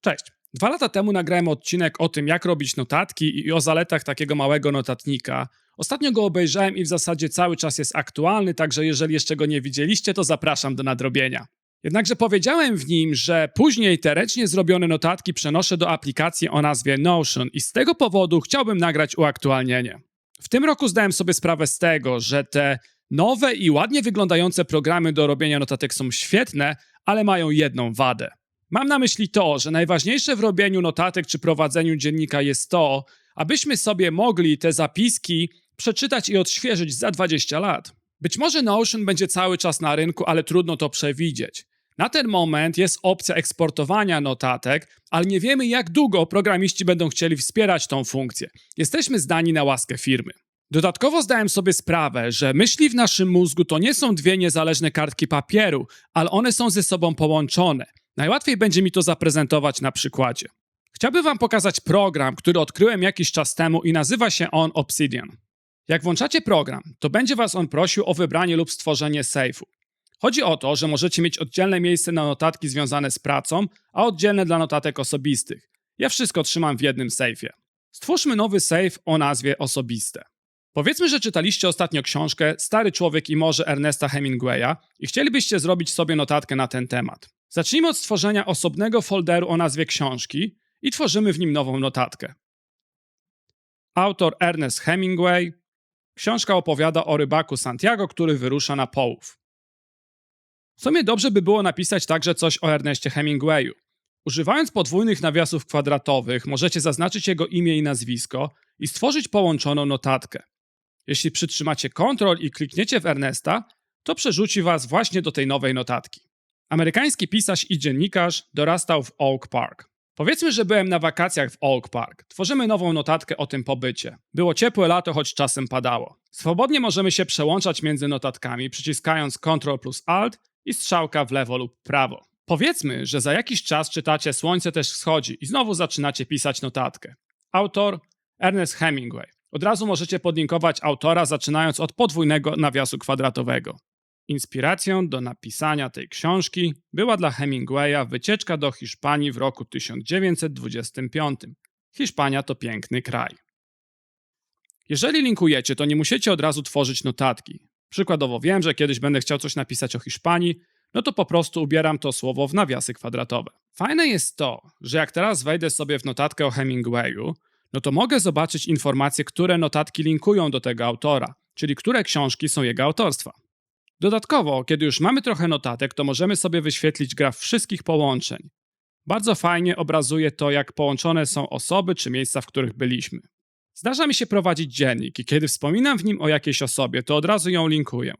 Cześć. Dwa lata temu nagrałem odcinek o tym, jak robić notatki i o zaletach takiego małego notatnika. Ostatnio go obejrzałem i w zasadzie cały czas jest aktualny, także jeżeli jeszcze go nie widzieliście, to zapraszam do nadrobienia. Jednakże powiedziałem w nim, że później te ręcznie zrobione notatki przenoszę do aplikacji o nazwie Notion i z tego powodu chciałbym nagrać uaktualnienie. W tym roku zdałem sobie sprawę z tego, że te nowe i ładnie wyglądające programy do robienia notatek są świetne, ale mają jedną wadę. Mam na myśli to, że najważniejsze w robieniu notatek czy prowadzeniu dziennika jest to, abyśmy sobie mogli te zapiski przeczytać i odświeżyć za 20 lat. Być może Notion będzie cały czas na rynku, ale trudno to przewidzieć. Na ten moment jest opcja eksportowania notatek, ale nie wiemy jak długo programiści będą chcieli wspierać tą funkcję. Jesteśmy zdani na łaskę firmy. Dodatkowo zdałem sobie sprawę, że myśli w naszym mózgu to nie są dwie niezależne kartki papieru, ale one są ze sobą połączone. Najłatwiej będzie mi to zaprezentować na przykładzie. Chciałbym Wam pokazać program, który odkryłem jakiś czas temu i nazywa się on Obsidian. Jak włączacie program, to będzie Was on prosił o wybranie lub stworzenie sejfu. Chodzi o to, że możecie mieć oddzielne miejsce na notatki związane z pracą, a oddzielne dla notatek osobistych. Ja wszystko trzymam w jednym sejfie. Stwórzmy nowy sejf o nazwie osobiste. Powiedzmy, że czytaliście ostatnio książkę Stary człowiek i morze Ernesta Hemingwaya i chcielibyście zrobić sobie notatkę na ten temat. Zacznijmy od stworzenia osobnego folderu o nazwie książki i tworzymy w nim nową notatkę. Autor Ernest Hemingway. Książka opowiada o rybaku Santiago, który wyrusza na połów. W sumie dobrze by było napisać także coś o Ernestie Hemingwayu. Używając podwójnych nawiasów kwadratowych, możecie zaznaczyć jego imię i nazwisko i stworzyć połączoną notatkę. Jeśli przytrzymacie Ctrl i klikniecie w Ernesta, to przerzuci was właśnie do tej nowej notatki. Amerykański pisarz i dziennikarz dorastał w Oak Park. Powiedzmy, że byłem na wakacjach w Oak Park. Tworzymy nową notatkę o tym pobycie. Było ciepłe lato, choć czasem padało. Swobodnie możemy się przełączać między notatkami, przyciskając Ctrl plus Alt i strzałka w lewo lub prawo. Powiedzmy, że za jakiś czas czytacie Słońce też wschodzi i znowu zaczynacie pisać notatkę. Autor Ernest Hemingway. Od razu możecie podlinkować autora zaczynając od podwójnego nawiasu kwadratowego. Inspiracją do napisania tej książki była dla Hemingwaya wycieczka do Hiszpanii w roku 1925. Hiszpania to piękny kraj. Jeżeli linkujecie, to nie musicie od razu tworzyć notatki. Przykładowo wiem, że kiedyś będę chciał coś napisać o Hiszpanii, no to po prostu ubieram to słowo w nawiasy kwadratowe. Fajne jest to, że jak teraz wejdę sobie w notatkę o Hemingwayu, no to mogę zobaczyć informacje, które notatki linkują do tego autora, czyli które książki są jego autorstwa. Dodatkowo, kiedy już mamy trochę notatek, to możemy sobie wyświetlić graf wszystkich połączeń. Bardzo fajnie obrazuje to, jak połączone są osoby czy miejsca, w których byliśmy. Zdarza mi się prowadzić dziennik i kiedy wspominam w nim o jakiejś osobie, to od razu ją linkuję.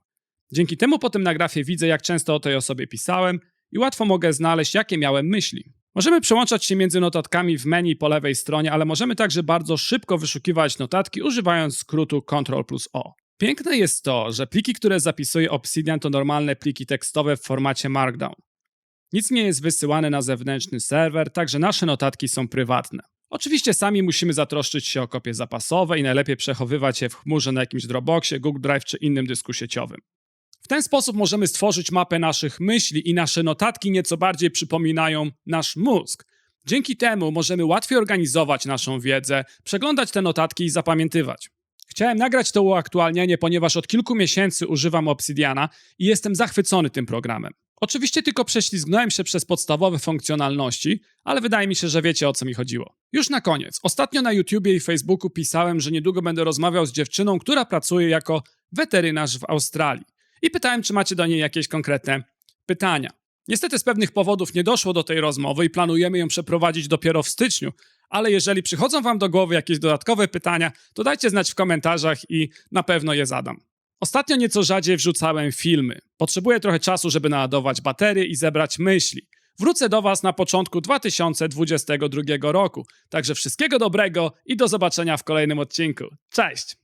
Dzięki temu potem na grafie widzę, jak często o tej osobie pisałem i łatwo mogę znaleźć, jakie miałem myśli. Możemy przełączać się między notatkami w menu po lewej stronie, ale możemy także bardzo szybko wyszukiwać notatki używając skrótu Ctrl plus O. Piękne jest to, że pliki, które zapisuje Obsidian to normalne pliki tekstowe w formacie Markdown. Nic nie jest wysyłane na zewnętrzny serwer, także nasze notatki są prywatne. Oczywiście sami musimy zatroszczyć się o kopie zapasowe i najlepiej przechowywać je w chmurze na jakimś Dropboxie, Google Drive czy innym dysku sieciowym. W ten sposób możemy stworzyć mapę naszych myśli i nasze notatki nieco bardziej przypominają nasz mózg. Dzięki temu możemy łatwiej organizować naszą wiedzę, przeglądać te notatki i zapamiętywać. Chciałem nagrać to uaktualnienie, ponieważ od kilku miesięcy używam Obsidiana i jestem zachwycony tym programem. Oczywiście tylko prześlizgnąłem się przez podstawowe funkcjonalności, ale wydaje mi się, że wiecie o co mi chodziło. Już na koniec. Ostatnio na YouTubie i Facebooku pisałem, że niedługo będę rozmawiał z dziewczyną, która pracuje jako weterynarz w Australii. I pytałem, czy macie do niej jakieś konkretne pytania. Niestety z pewnych powodów nie doszło do tej rozmowy i planujemy ją przeprowadzić dopiero w styczniu, ale jeżeli przychodzą Wam do głowy jakieś dodatkowe pytania, to dajcie znać w komentarzach i na pewno je zadam. Ostatnio nieco rzadziej wrzucałem filmy. Potrzebuję trochę czasu, żeby naładować baterię i zebrać myśli. Wrócę do Was na początku 2022 roku. Także wszystkiego dobrego i do zobaczenia w kolejnym odcinku. Cześć!